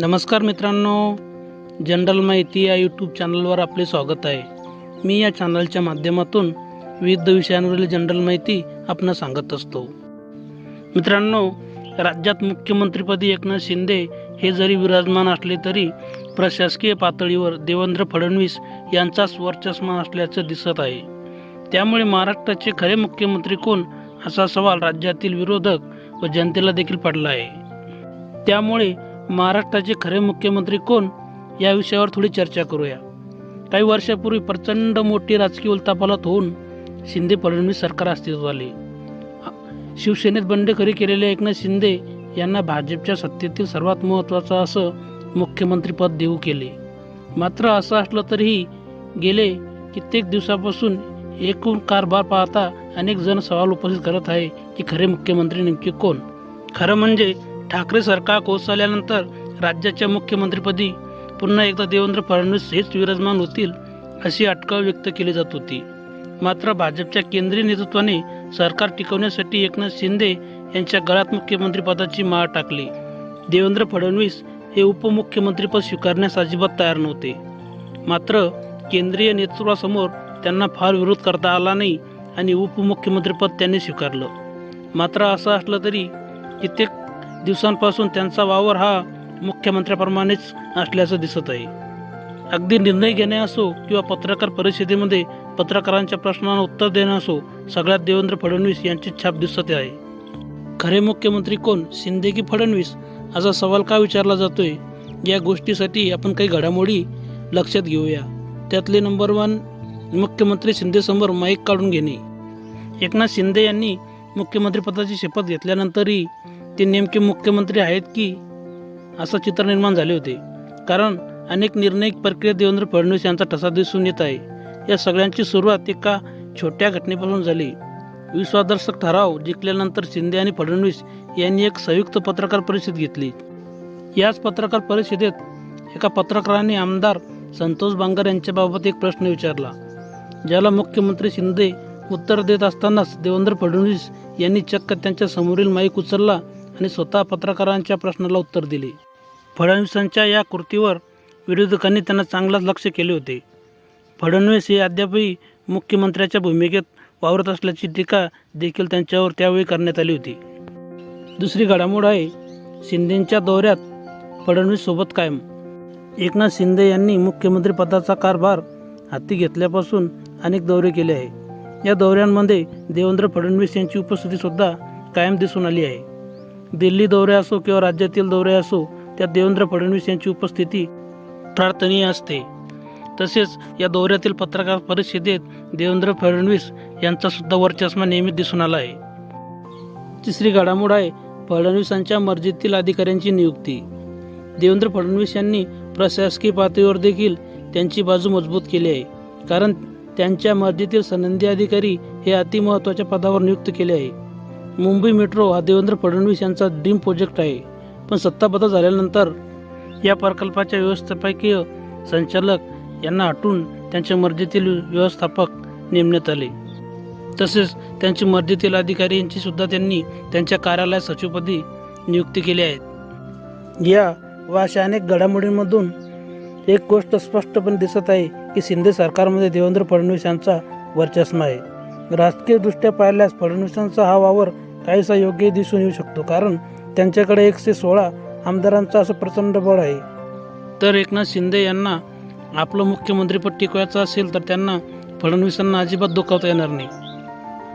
नमस्कार मित्रांनो जनरल माहिती या यूट्यूब चॅनलवर आपले स्वागत आहे. मी या चॅनलच्या माध्यमातून विविध विषयांवरील जनरल माहिती आपण सांगत असतो. मित्रांनो राज्यात मुख्यमंत्रीपदी एकनाथ शिंदे हे जरी विराजमान असले तरी प्रशासकीय पातळीवर देवेंद्र फडणवीस यांचाच वर्चस्व असल्याचं दिसत आहे. त्यामुळे महाराष्ट्राचे खरे मुख्यमंत्री कोण असा सवाल राज्यातील विरोधक व जनतेला देखील पडला आहे. त्यामुळे महाराष्ट्राचे खरे मुख्यमंत्री कोण? या विषयावर थोडी चर्चा करूया. काही वर्षापूर्वी प्रचंड मोठी राजकीय उलतापालत होऊन शिंदे फडणवीस सरकार अस्तित्वात आले. शिवसेनेत बंडखोरी केलेले एकनाथ शिंदे यांना भाजपच्या सत्तेतील सर्वात महत्त्वाचं असं मुख्यमंत्रीपद देऊ केले. मात्र असं असलं तरीही गेले कित्येक दिवसापासून एकूण कारभार पाहता अनेक जण सवाल उपस्थित करत आहे की खरे मुख्यमंत्री नेमके कोण? खरं म्हणजे ठाकरे सरकार कोसळल्यानंतर राज्याच्या मुख्यमंत्रीपदी पुन्हा एकदा देवेंद्र फडणवीस हेच विराजमान होतील अशी अटकळ व्यक्त केली जात होती. मात्र भाजपच्या केंद्रीय नेतृत्वाने सरकार टिकवण्यासाठी एकनाथ शिंदे यांच्या गळ्यात मुख्यमंत्रीपदाची माळ टाकली. देवेंद्र फडणवीस हे उपमुख्यमंत्रीपद स्वीकारण्यास अजिबात तयार नव्हते. मात्र केंद्रीय नेतृत्वासमोर त्यांना फार विरोध करता आला नाही आणि उपमुख्यमंत्रीपद त्यांनी स्वीकारलं. मात्र असं असलं तरी कित्येक दिवसांपासून त्यांचा वावर हा मुख्यमंत्र्याप्रमाणेच असल्याचं दिसत आहे. अगदी निर्णय घेणे असो किंवा पत्रकार परिषदेमध्ये पत्रकारांच्या प्रश्नांना उत्तर देणं असो सगळ्यात देवेंद्र फडणवीस यांची छाप दिसत आहे. खरे मुख्यमंत्री कोण? शिंदे की फडणवीस? असा सवाल का विचारला जातोय? या गोष्टीसाठी आपण काही घडामोडी लक्षात घेऊया. त्यातले नंबर वन मुख्यमंत्री शिंदेसमोर माईक काढून घेणे. एकनाथ शिंदे यांनी मुख्यमंत्रीपदाची शपथ घेतल्यानंतरही ते नेमके मुख्यमंत्री आहेत की असं चित्र निर्माण झाले होते. कारण अनेक निर्णय प्रक्रियेत देवेंद्र फडणवीस यांचा ठसा दिसून येत आहे. या सगळ्यांची सुरुवात एका छोट्या घटनेपासून झाली. विश्वादर्शक ठराव जिंकल्यानंतर शिंदे आणि फडणवीस यांनी एक संयुक्त पत्रकार परिषद घेतली. याच पत्रकार परिषदेत एका पत्रकाराने आमदार संतोष बांगर यांच्याबाबत एक प्रश्न विचारला ज्याला मुख्यमंत्री शिंदे उत्तर देत असतानाच देवेंद्र फडणवीस यांनी चक्क त्यांच्या समोरील माईक उचलला आणि स्वतः पत्रकारांच्या प्रश्नाला उत्तर दिले. फडणवीसांच्या या कृतीवर विरोधकांनी त्यांना चांगलाच लक्ष केले होते. फडणवीस हे अद्यापही मुख्यमंत्र्याच्या भूमिकेत वावरत असल्याची टीका देखील त्यांच्यावर त्यावेळी करण्यात आली होती. दुसरी घडामोड आहे शिंदेंच्या दौऱ्यात फडणवीस सोबत कायम. एकनाथ शिंदे यांनी मुख्यमंत्रीपदाचा कारभार हाती घेतल्यापासून अनेक दौरे केले आहे. या दौऱ्यांमध्ये देवेंद्र फडणवीस यांची उपस्थितीसुद्धा कायम दिसून आली आहे. दिल्ली दौरे असो किंवा राज्यातील दौरे असो त्यात देवेंद्र फडणवीस यांची उपस्थिती प्रार्थनीय असते. तसेच या दौऱ्यातील पत्रकार परिषदेत देवेंद्र फडणवीस यांचा सुद्धा वर्चस्व नेहमीच दिसून आला आहे. तिसरी घडामोड आहे फडणवीसांच्या मर्जीतील अधिकाऱ्यांची नियुक्ती. देवेंद्र फडणवीस यांनी प्रशासकीय पातळीवर देखील त्यांची बाजू मजबूत केली आहे कारण त्यांच्या मर्जीतील सनंदी अधिकारी हे अतिमहत्त्वाच्या पदावर नियुक्त केले आहे. मुंबई मेट्रो हा देवेंद्र फडणवीस यांचा ड्रीम प्रोजेक्ट आहे. पण सत्ताबद्दल झाल्यानंतर या प्रकल्पाच्या व्यवस्थापकीय संचालक यांना हटून त्यांच्या मर्जीतील व्यवस्थापक नेमण्यात आले. तसेच त्यांची मर्जीतील अधिकारी यांची सुद्धा त्यांनी त्यांच्या कार्यालयात सचिवपदी नियुक्ती केली आहे. या व अशा अनेक घडामोडींमधून एक गोष्ट स्पष्टपणे दिसत आहे की शिंदे सरकारमध्ये देवेंद्र फडणवीस यांचा वर्चस्व आहे. राजकीयदृष्ट्या पाहिल्यास फडणवीसांचा हा वावर काहीसा योग्य दिसून येऊ शकतो. कारण त्यांच्याकडे एकशे सोळा आमदारांचा असं प्रचंड बळ आहे. तर एकनाथ शिंदे यांना आपलं मुख्यमंत्रीपद टिकवायचं असेल तर त्यांना फडणवीसांना अजिबात दुखावता येणार नाही.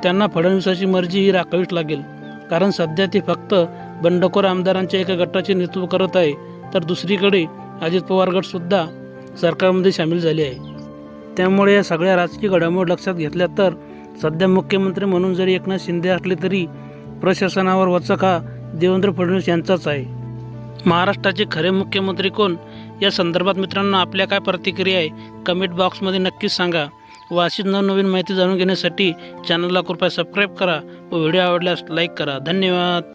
त्यांना फडणवीसाची मर्जी ही राखावीच लागेल. कारण सध्या ते फक्त बंडखोर आमदारांच्या एका गटाचे नेतृत्व करत आहे. तर दुसरीकडे अजित पवार गटसुद्धा सरकारमध्ये सामील झाले आहे. त्यामुळे या सगळ्या राजकीय घडामोड लक्षात घेतल्या तर सध्या मुख्यमंत्री म्हणून जरी एकनाथ शिंदे असले तरी प्रशासनावर वचक देवेंद्र फडणवीस यांचाच आहे. महाराष्ट्राचे खरे मुख्यमंत्री कोण? या संदर्भात मित्रांनो आपल्या काय प्रतिक्रिया आहे? कमेंट बॉक्समध्ये नक्कीच सांगा. व अशीच नवनवीन माहिती जाणून घेण्यासाठी चॅनलला कृपया सबस्क्राईब करा व व्हिडिओ आवडल्यास लाईक करा. धन्यवाद.